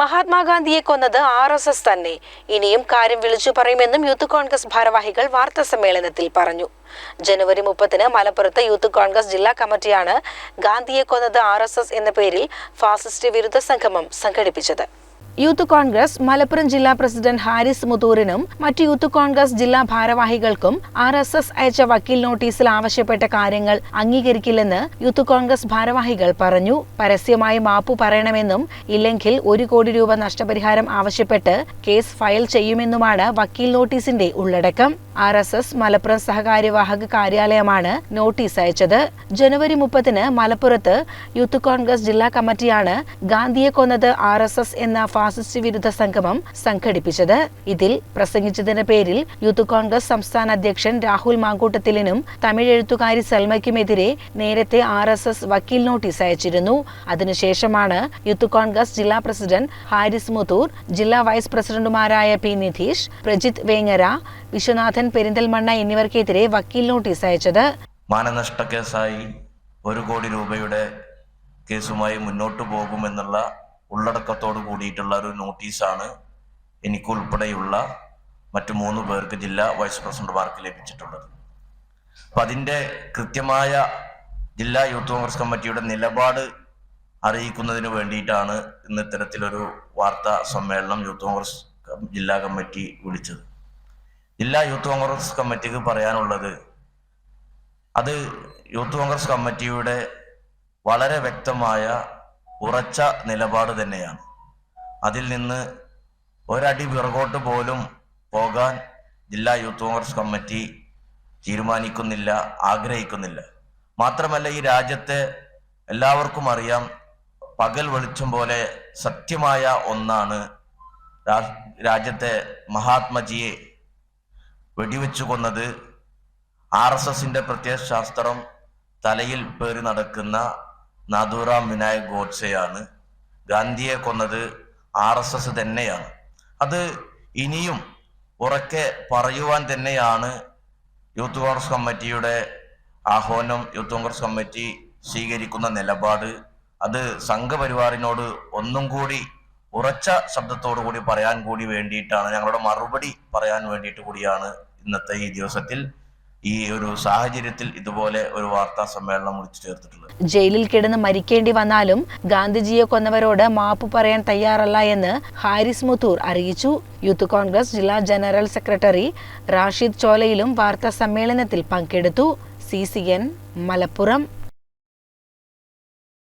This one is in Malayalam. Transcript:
മഹാത്മാഗാന്ധിയെ കൊന്നത് ആർ എസ് എസ് തന്നെ. ഇനിയും കാര്യം വിളിച്ചു പറയുമെന്നും യൂത്ത് കോൺഗ്രസ് ഭാരവാഹികൾ വാർത്താ സമ്മേളനത്തിൽ പറഞ്ഞു. ജനുവരി മുപ്പത്തിന് മലപ്പുറത്ത് യൂത്ത് കോൺഗ്രസ് ജില്ലാ കമ്മിറ്റിയാണ് ഗാന്ധിയെ കൊന്നത് ആർ എന്ന പേരിൽ ഫാസിസ്റ്റ് വിരുദ്ധ സംഗമം സംഘടിപ്പിച്ചത്. യൂത്ത് കോൺഗ്രസ് മലപ്പുറം ജില്ലാ പ്രസിഡന്റ് ഹാരിസ് മുതൂറിനും മറ്റ് യൂത്ത് കോൺഗ്രസ് ജില്ലാ ഭാരവാഹികൾക്കും ആർ എസ് എസ് അയച്ച വക്കീൽ നോട്ടീസിൽ ആവശ്യപ്പെട്ട കാര്യങ്ങൾ അംഗീകരിക്കില്ലെന്ന് യൂത്ത് കോൺഗ്രസ് ഭാരവാഹികൾ പറഞ്ഞു. പരസ്യമായി മാപ്പു പറയണമെന്നും ഇല്ലെങ്കിൽ ഒരു കോടി രൂപ നഷ്ടപരിഹാരം ആവശ്യപ്പെട്ട് കേസ് ഫയൽ ചെയ്യുമെന്നുമാണ് വക്കീൽ നോട്ടീസിന്റെ ഉള്ളടക്കം. ആർ എസ് എസ് മലപ്പുറം സഹകാര്യവാഹക കാര്യാലയമാണ് നോട്ടീസ് അയച്ചത്. ജനുവരി മുപ്പതിന് മലപ്പുറത്ത് യൂത്ത് കോൺഗ്രസ് ജില്ലാ കമ്മിറ്റിയാണ് ഗാന്ധിയെ കൊന്നത് ആർ എസ് എസ് എന്ന ഫാസിസ്റ്റ് വിരുദ്ധ സംഗമം സംഘടിപ്പിച്ചത്. ഇതിൽ പ്രസംഗിച്ചതിന്റെ പേരിൽ യൂത്ത് കോൺഗ്രസ് സംസ്ഥാന അധ്യക്ഷൻ രാഹുൽ മാങ്കൂട്ടത്തിലിനും തമിഴ് എഴുത്തുകാരി സൽമയ്ക്കുമെതിരെ നേരത്തെ ആർ എസ് എസ് വക്കീൽ നോട്ടീസ് അയച്ചിരുന്നു. അതിനുശേഷമാണ് യൂത്ത് കോൺഗ്രസ് ജില്ലാ പ്രസിഡന്റ് ഹാരിസ് മുത്തൂർ ജില്ലാ വൈസ് പ്രസിഡന്റുമാരായ പി നിധീഷ് പ്രജിത് വേങ്ങര വിശ്വനാഥൻ പെരിന്തൽമണ്ണ എന്നിവർക്കെതിരെ വക്കീൽ നോട്ടീസ് അയച്ചത്. മാനനഷ്ട കേസായി ഒരു കോടി രൂപയുടെ കേസുമായി മുന്നോട്ടു പോകുമെന്നുള്ള ഉള്ളടക്കത്തോട് കൂടിയിട്ടുള്ള ഒരു നോട്ടീസാണ് എനിക്കുൾപ്പെടെയുള്ള മറ്റു മൂന്ന് പേർക്ക് ജില്ലാ വൈസ് പ്രസിഡന്റുമാർക്ക് ലഭിച്ചിട്ടുള്ളത്. അപ്പം അതിന്റെ കൃത്യമായ ജില്ലാ യൂത്ത് കോൺഗ്രസ് കമ്മിറ്റിയുടെ നിലപാട് അറിയിക്കുന്നതിന് വേണ്ടിയിട്ടാണ് ഇന്ന് ഇത്തരത്തിലൊരു വാർത്താ സമ്മേളനം യൂത്ത് കോൺഗ്രസ് ജില്ലാ കമ്മിറ്റി വിളിച്ചത്. ജില്ലാ യൂത്ത് കോൺഗ്രസ് കമ്മിറ്റിക്ക് പറയാനുള്ളത് അത് യൂത്ത് കോൺഗ്രസ് കമ്മിറ്റിയുടെ വളരെ വ്യക്തമായ ഉറച്ച നിലപാട് തന്നെയാണ്. അതിൽ നിന്ന് ഒരടി പിറകോട്ട് പോലും പോകാൻ ജില്ലാ യൂത്ത് കോൺഗ്രസ് കമ്മിറ്റി തീരുമാനിക്കുന്നില്ല ആഗ്രഹിക്കുന്നില്ല. മാത്രമല്ല ഈ രാജ്യത്തെ എല്ലാവർക്കും അറിയാം പകൽ വെളിച്ചം പോലെ സത്യമായ ഒന്നാണ് രാജ്യത്തെ മഹാത്മജിയെ വെടിവെച്ചു കൊന്നത് ആർ എസ് എസിന്റെ പ്രത്യയശാസ്ത്രം തലയിൽ പേറി നടക്കുന്ന നാഥുറാം വിനായക് ഗോഡ്സെയാണ്. ഗാന്ധിയെ കൊന്നത് ആർ എസ് എസ് തന്നെയാണ്. അത് ഇനിയും ഉറക്കെ പറയുവാൻ തന്നെയാണ് യൂത്ത് കോൺഗ്രസ് കമ്മിറ്റിയുടെ ആഹ്വാനം. യൂത്ത് കോൺഗ്രസ് കമ്മിറ്റി സ്വീകരിക്കുന്ന നിലപാട്. അത് സംഘപരിവാറിനോട് ഒന്നും കൂടി ഉറച്ച ശബ്ദത്തോടു കൂടി പറയാൻ കൂടി വേണ്ടിയിട്ടാണ്. ഞങ്ങളുടെ മറുപടി പറയാൻ വേണ്ടിയിട്ട് കൂടിയാണ് ഇന്നത്തെ ഈ ദിവസത്തിൽ ഈ ഒരു സാഹചര്യത്തിൽ ഇതുപോലെ ഒരു വാർത്താ സമ്മേളനം വിളിച്ചു ചേർത്തിട്ടുള്ളത്. ജയിലിൽ കിടന്ന് മരിക്കേണ്ടി വന്നാലും ഗാന്ധിജിയെ കൊന്നവരോട് മാപ്പ് പറയാൻ തയ്യാറല്ല എന്ന് ഹാരിസ് മുത്തൂർ അറിയിച്ചു. യൂത്ത് കോൺഗ്രസ് ജില്ലാ ജനറൽ സെക്രട്ടറി റാഷിദ് ചോലയിലും വാർത്താ സമ്മേളനത്തിൽ പങ്കെടുത്തു. C C N Malappuram.